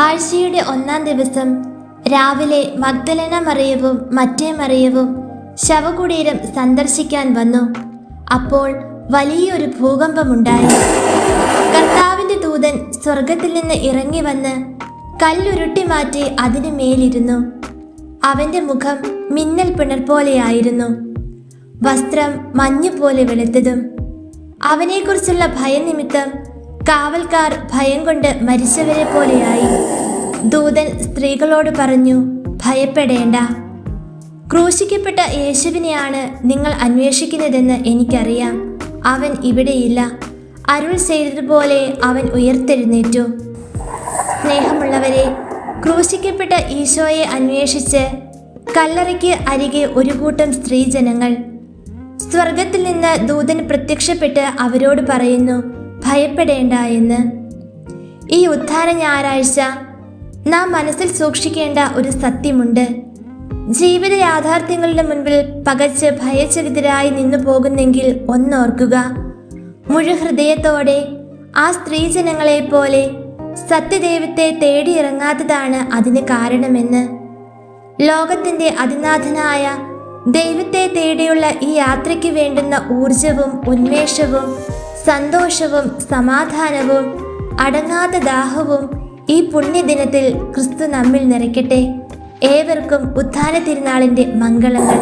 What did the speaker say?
ആഴ്ചയുടെ ഒന്നാം ദിവസം രാവിലെ മഗ്ദലന മറിയവും മറ്റേ മറിയവും ശവകുടീരം സന്ദർശിക്കാൻ വന്നു. അപ്പോൾ വലിയൊരു ഭൂകമ്പമുണ്ടായി. കർത്താവിന്റെ ദൂതൻ സ്വർഗത്തിൽ നിന്ന് ഇറങ്ങി വന്ന് കല്ലുരുട്ടി മാറ്റി അതിനു മേലിരുന്നു. അവന്റെ മുഖം മിന്നൽ പിണർ പോലെയായിരുന്നു. വസ്ത്രം മഞ്ഞുപോലെ വെളുത്തതും. അവനെക്കുറിച്ചുള്ള ഭയനിമിത്തം കാവൽക്കാർ ഭയം കൊണ്ട് മരിച്ചവരെ പോലെയായി. ദൂതൻ സ്ത്രീകളോട് പറഞ്ഞു ഭയപ്പെടേണ്ട. ക്രൂശിക്കപ്പെട്ട യേശുവിനെയാണ് നിങ്ങൾ അന്വേഷിക്കുന്നതെന്ന് എനിക്കറിയാം. അവൻ ഇവിടെയില്ല. അരുൾ ചെയ്തതുപോലെ അവൻ ഉയർത്തെഴുന്നേറ്റു. സ്നേഹമുള്ളവരെ ക്രൂശിക്കപ്പെട്ട ഈശോയെ അന്വേഷിച്ച് കല്ലറയ്ക്ക് അരികെ ഒരു കൂട്ടം സ്ത്രീജനങ്ങൾ. സ്വർഗത്തിൽ നിന്ന് ദൂതൻ പ്രത്യക്ഷപ്പെട്ട് അവരോട് പറയുന്നു ഭയപ്പെടേണ്ട എന്ന്. ഈ ഉദ്ധാര ഞായറാഴ്ച നാം മനസ്സിൽ സൂക്ഷിക്കേണ്ട ഒരു സത്യമുണ്ട്. ജീവിത യാഥാർത്ഥ്യങ്ങളുടെ മുൻപിൽ പകച്ച് ഭയചരിതരായി നിന്നു പോകുന്നെങ്കിൽ ഒന്നോർക്കുക. മുഴുഹൃദയത്തോടെ ആ സ്ത്രീജനങ്ങളെ പോലെ സത്യദൈവത്തെ തേടിയിറങ്ങാത്തതാണ് അതിന് കാരണമെന്ന്. ലോകത്തിന്റെ അതിനാഥനായ ദൈവത്തെ തേടിയുള്ള ഈ യാത്രയ്ക്ക് വേണ്ടുന്ന ഊർജവും ഉന്മേഷവും സന്തോഷവും സമാധാനവും അടങ്ങാത്ത ദാഹവും ഈ പുണ്യദിനത്തിൽ ക്രിസ്തു നമ്മിൽ നിറയ്ക്കട്ടെ. ഏവർക്കും ഉത്ഥാന തിരുനാളിന്റെ മംഗളങ്ങൾ.